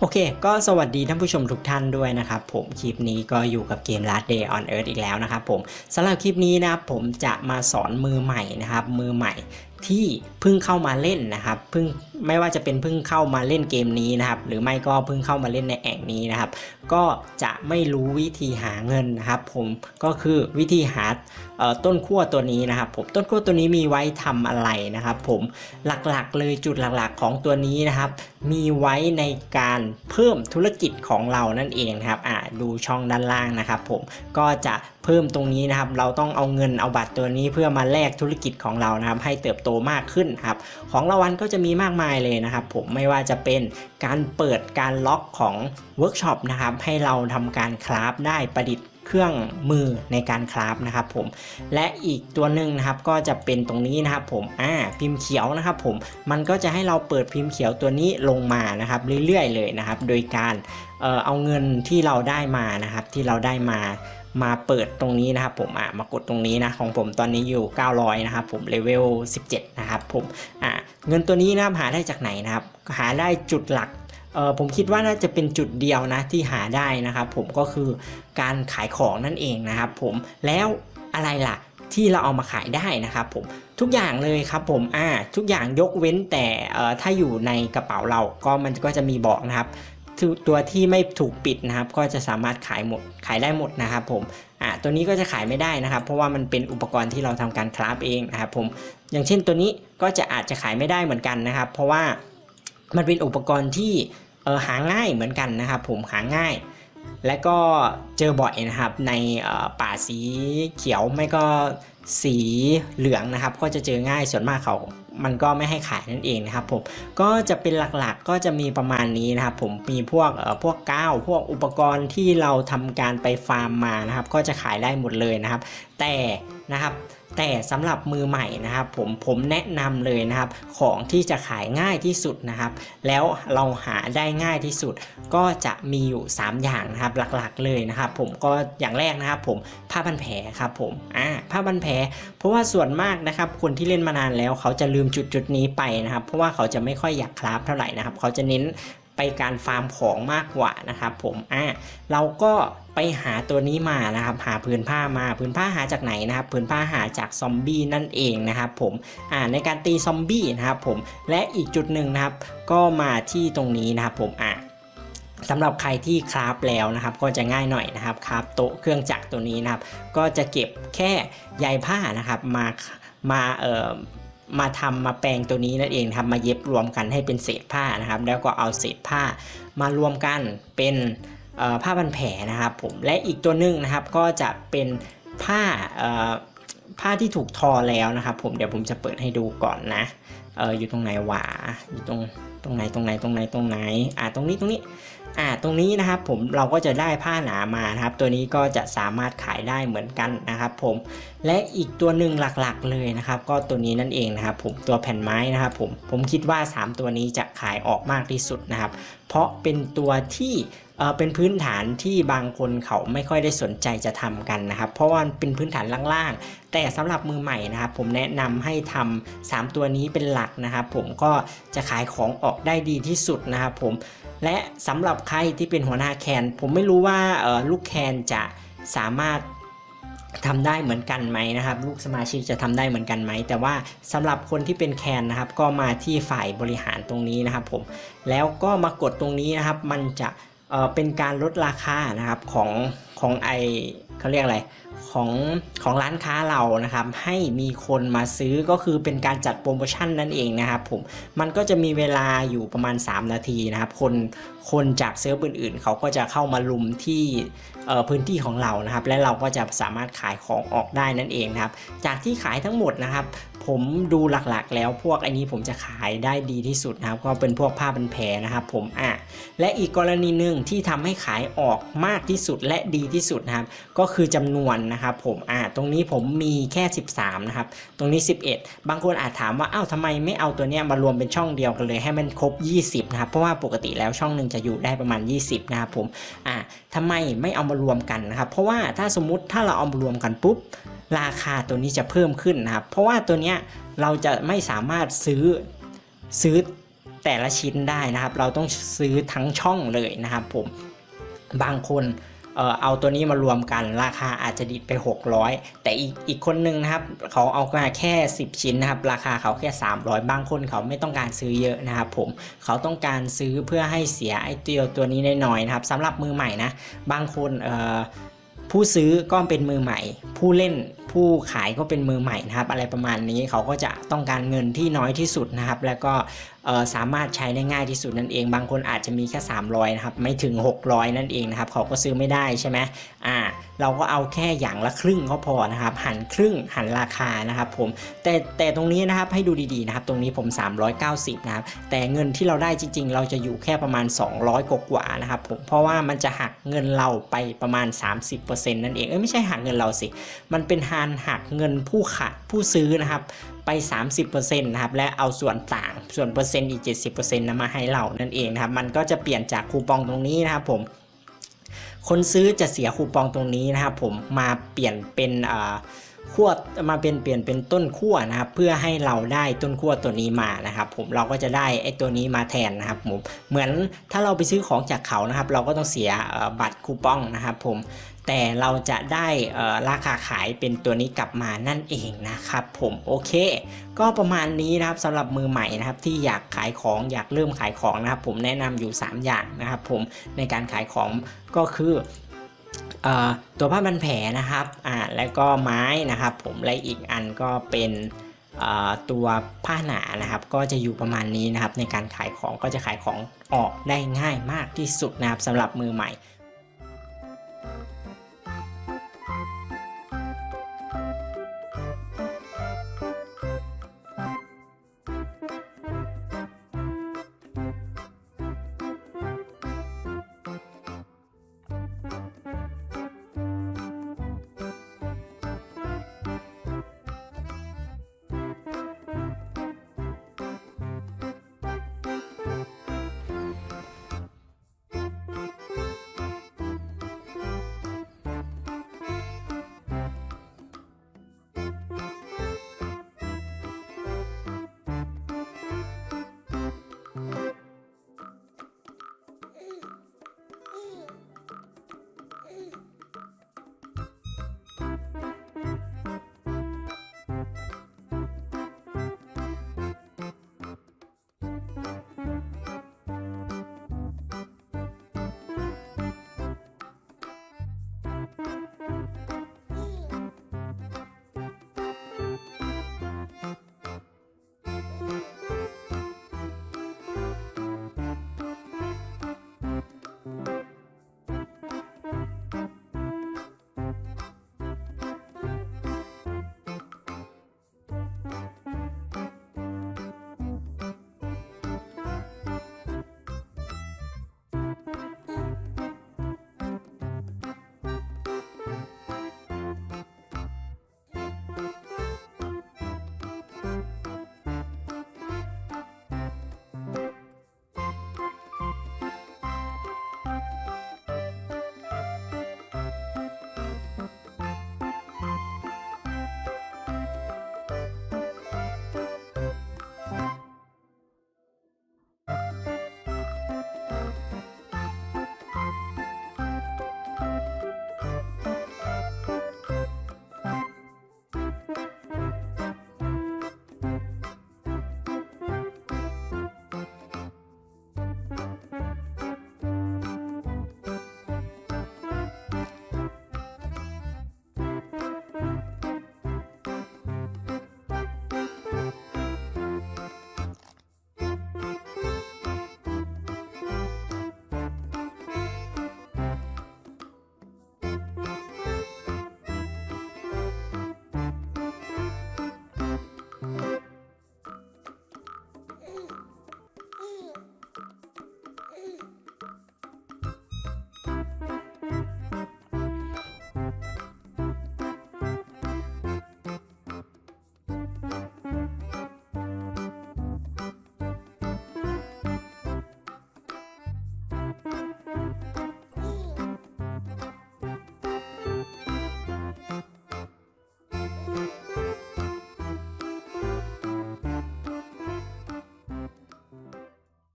โอเค ก็สวัสดีท่านผู้ชมทุกท่านด้วยนะครับ ผมคลิปนี้ก็อยู่กับเกม Last Day on Earth อีกแล้วนะครับผมสำหรับคลิปนี้นะครับผมจะมาสอนมือใหม่นะครับ มือใหม่ที่เพิ่งเข้ามาเล่นนะครับเพิ่งไม่ว่าจะเป็นเพิ่งเข้ามาเล่นเกมนี้นะครับ หรือไม่ก็เพิ่งเข้ามาเล่นในแอ่งนี้นะครับ ก็จะไม่รู้วิธีหาเงินนะครับ ผมก็คือวิธีหาต้นขั้วตัวนี้นะครับ ผมต้นขั้วตัวนี้มีไว้ทำอะไรนะครับ ผมหลักๆเลยจุดหลักๆของตัวนี้นะครับ มีไว้ในการเพิ่มธุรกิจของเรานั่นเองครับอ่าดูช่องด้านล่างนะครับ ผมก็จะ เพิ่มตรงนี้นะครับ เราต้องเอาเงินเอาบัตรตัวนี้เพื่อมาแลกธุรกิจของเรานะครับ ให้เติบโตมากขึ้นครับ ของรางวัลก็จะมีมากมายเลยนะครับ ผมไม่ว่าจะเป็นการเปิดการล็อกของเวิร์กช็อปนะครับ ให้เราทำการคราฟได้ประดิษฐ์เครื่องมือในการคราฟนะครับผมและอีกตัวหนึ่งนะครับก็จะเป็นตรงนี้นะครับผมอ่าพิมพ์เขียวนะครับผมมันก็จะให้เราเปิดพิมพ์เขียวตัวนี้ลงมานะครับเรื่อยๆเลยนะครับ โดยการเอ่อเอาเงินที่เราได้มานะครับที่เราได้มา มาเปิดตรงนี้นะครับผมอ่ามากดตรงนี้นะของผมตอนนี้อยู่ 900 นะครับผมเลเวล 17 นะครับผมอ่าเงินตัวนี้นะครับหาได้จากไหนนะครับ หาได้จุดหลักเออผมคิดว่าน่าจะเป็นจุดเดียวนะที่หาได้นะครับผมก็คือการขายของนั่นเองนะครับผมแล้วอะไรล่ะที่เราเอามาขายได้นะครับผมทุกอย่างเลยครับผมอ่าทุกอย่างยกเว้นแต่เออถ้าอยู่ในกระเป๋าเราก็มันก็จะมีบอกนะครับ ตัวที่ไม่ถูกปิดนะครับ ก็จะสามารถขายหมดขายได้หมดนะครับผมอ่าตัวนี้ก็จะขายไม่ได้นะครับ เพราะว่ามันเป็นอุปกรณ์ที่เราทำการคราฟเองนะครับผมอย่างเช่นตัวนี้ก็จะอาจจะขายไม่ได้เหมือนกันนะครับ เพราะว่ามันเป็นอุปกรณ์ที่เออหาง่ายเหมือนกันนะครับ ผมหาง่าย และก็เจอบ่อยนะครับในป่าสีเขียวไม่ก็สีเหลืองนะครับ ก็จะเจอง่ายส่วนมากเขา มันก็ไม่ให้ขายนั่นเองนะครับผมก็จะเป็นหลักๆก็จะมีประมาณนี้นะครับผมมีพวกเอ่อพวกก้าวพวกอุปกรณ์ที่เราทำการไปฟาร์มมานะครับ ก็จะขายได้หมดเลยนะครับ แต่นะครับ แต่สำหรับมือใหม่นะครับผมผมแนะนำเลยนะครับของที่จะขายง่ายที่สุดนะครับ แล้วเราหาได้ง่ายที่สุด ก็จะมีอยู่ 3 อย่างนะครับหลักๆเลยนะครับ ผมก็อย่างแรกนะครับผมผ้าพันแผลครับผมอ่าผ้าพันแผลเพราะว่าส่วนมากนะครับคนที่เล่นมานานแล้วเขาจะลืมจุดจุดๆนี้ไปนะครับ เพราะว่าเขาจะไม่ค่อยอยากคราฟเท่าไหร่นะครับ เขาจะเน้น ไปการฟาร์มของมากกว่านะครับผมอ่าเราก็ไปหาตัวนี้มานะครับหาพื้นผ้ามาพื้นผ้าหาจากไหนนะครับพื้นผ้าหาจากซอมบี้นั่นเองนะครับผมอ่าในการตีซอมบี้นะครับผมและอีกจุดหนึ่งนะครับ ก็มาที่ตรงนี้นะครับผมอะสำหรับใครที่คราฟแล้วนะครับ ก็จะง่ายหน่อยนะครับคราฟโต๊ะเครื่องจักรตัวนี้นะครับ ก็จะเก็บแค่ใยผ้านะครับมามาเอ่อ มาทำมาแปลงตัวนี้นั่นเองครับมาเย็บรวมกันให้เป็นเศษผ้านะครับ แล้วก็เอาเศษผ้ามารวมกันเป็นผ้าพันแผลนะครับผมและอีกตัวหนึ่งนะครับก็จะเป็นผ้าผ้าที่ถูกทอแล้วนะครับ ผมเดี๋ยวผมจะเปิดให้ดูก่อนนะ เอออยู่ตรงไหนหวาอยู่ตรงตรงไหนตรงไหนตรงไหนตรงไหนอ่าตรงนี้ตรงนี้อ่าตรงนี้นะครับผมเราก็จะได้ผ้าหนามานะครับ ตัวนี้ก็จะสามารถขายได้เหมือนกันนะครับ ผมและอีกตัวหนึ่งหลักๆเลยนะครับ ก็ตัวนี้นั่นเองนะครับ ผมตัวแผ่นไม้นะครับ ผมผมคิดว่า 3 ตัวนี้จะขายออกมากที่สุดนะครับ เพราะเป็นตัวที่ เป็นพื้นฐานที่บางคนเขาไม่ค่อยได้สนใจจะทำกันนะครับ เพราะว่าเป็นพื้นฐานล่างๆ แต่สำหรับมือใหม่นะครับ ผมแนะนำให้ทำ3ตัวนี้เป็นหลักนะครับ ผมก็จะขายของออกได้ดีที่สุดนะครับผมและสำหรับใครที่เป็นหัวหน้าแคน ผมไม่รู้ว่าลูกแคนจะสามารถทำได้เหมือนกันไหมนะครับ ลูกสมาชิกจะทำได้เหมือนกันไหม แต่ว่าสำหรับคนที่เป็นแคนนะครับ ก็มาที่ฝ่ายบริหารตรงนี้นะครับผมแล้วก็มากดตรงนี้นะครับ มันจะ เออเป็นการลดราคานะครับของของไอเขาเรียกอะไร ของของร้านค้าเรานะครับ ให้มีคนมาซื้อก็คือเป็นการจัดโปรโมชั่นนั่นเองนะครับผมมันก็จะมีเวลาอยู่ประมาณ 3 นาทีนะครับ คนคนจากเซิร์ฟอื่นๆ เขาก็จะเข้ามาลุมที่เอ่อพื้นที่ของเรานะครับ และเราก็จะสามารถขายของออกได้นั่นเองนะครับ จากที่ขายทั้งหมดนะครับ ผมดูหลักๆ แล้วพวกอันนี้ผมจะขายได้ดีที่สุดนะครับ ก็เป็นพวกผ้าพันแผลนะครับ ผมอะและอีกกรณีหนึ่งที่ทำให้ขายออกมากที่สุดและดีที่สุดนะครับ ก็คือจำนวนนะครับผมอะตรงนี้ผมมีแค่ 13 นะครับ ตรงนี้ 11 บางคนอาจถามว่าอ้าวทำไมไม่เอาตัวเนี้ยมารวมเป็นช่องเดียวกันเลยให้มันครบ 20 นะครับ เพราะว่าปกติแล้วช่องหนึ่งจะอยู่ได้ประมาณ 20 นะครับผมอะทำไมไม่เอามารวมกันนะครับ เพราะว่าถ้าสมมุติถ้าเราเอามารวมกันปุ๊บราคาตัวนี้จะเพิ่มขึ้นนะครับ เพราะว่าตัวเนี้ยเราจะไม่สามารถซื้อซื้อแต่ละชิ้นได้นะครับ เราต้องซื้อทั้งช่องเลยนะครับผมบางคน เอ่อเอาตัวนี้มารวมกันราคาอาจจะดิดไป 600 แต่อีกอีกคนนึงนะครับเขาเอามาแค่ 10 ชิ้นนะครับ ราคาเขาแค่ 300 บางคนเขาไม่ต้องการซื้อเยอะนะครับผมเขาต้องการซื้อเพื่อให้เสียไอ้เตียวตัวนี้น้อยๆนะครับสำหรับมือใหม่นะบางคนเอ่อผู้ซื้อก็เป็นมือใหม่ ผู้เล่นผู้ขายก็เป็นมือใหม่นะครับ อะไรประมาณนี้เขาก็จะต้องการเงินที่น้อยที่สุดนะครับ แล้วก็ สามารถใช้ได้ง่ายที่สุดนั่นเอง บางคนอาจจะมีแค่ 300นะครับไม่ถึง 600 นั่นเองนะครับเขาก็ซื้อไม่ได้ใช่ไหมอ่าเราก็เอาแค่อย่างละครึ่งก็พอนะครับหันครึ่งหันราคานะครับผมแต่แต่ตรงนี้นะครับให้ดูดีๆนะครับตรงนี้ผม 390นะครับแต่เงินที่เราได้จริง ๆ เราจะอยู่แค่ประมาณ 200กว่าๆนะครับผมเพราะว่ามันจะหักเงินเราไปประมาณ 30%นั่นเองเอ้ยไม่ใช่หักเงินเราสิ มันเป็นหารหักเงินผู้ขายผู้ซื้อนะครับไป 30%นะครับและเอาส่วนต่าง ส่วนเปอร์เซ็นต์อีก 70%นะมาให้เรานั่นเองนะครับ มันก็จะเปลี่ยนจากคูปองตรงนี้นะครับผมคนซื้อจะเสียคูปองตรงนี้นะครับผมมาเปลี่ยนเป็นอ่า ขั้วมาเป็นเปลี่ยนเป็นต้นขั้วนะครับ เพื่อให้เราได้ต้นขั้วตัวนี้มานะครับ ผมเราก็จะได้ไอ้ตัวนี้มาแทนนะครับผมเหมือนถ้าเราไปซื้อของจากเขานะครับ เราก็ต้องเสียบัตรคูปองนะครับ ผมแต่เราจะได้ราคาขายเป็นตัวนี้กลับมานั่นเองนะครับ ผมโอเค ก็ประมาณนี้นะครับสำหรับมือใหม่นะครับ ที่อยากขายของอยากเริ่มขายของนะครับ ผมแนะนำอยู่ 3 อย่างนะครับ ผมในการขายของก็คือตัวผ้าพันแผลนะครับ แล้วก็ไม้นะครับ ผมและอีกอันก็เป็นตัวผ้าหนานะครับ ก็จะอยู่ประมาณนี้นะครับ ในการขายของก็จะขายของออกได้ง่ายมากที่สุดนะครับสำหรับมือใหม่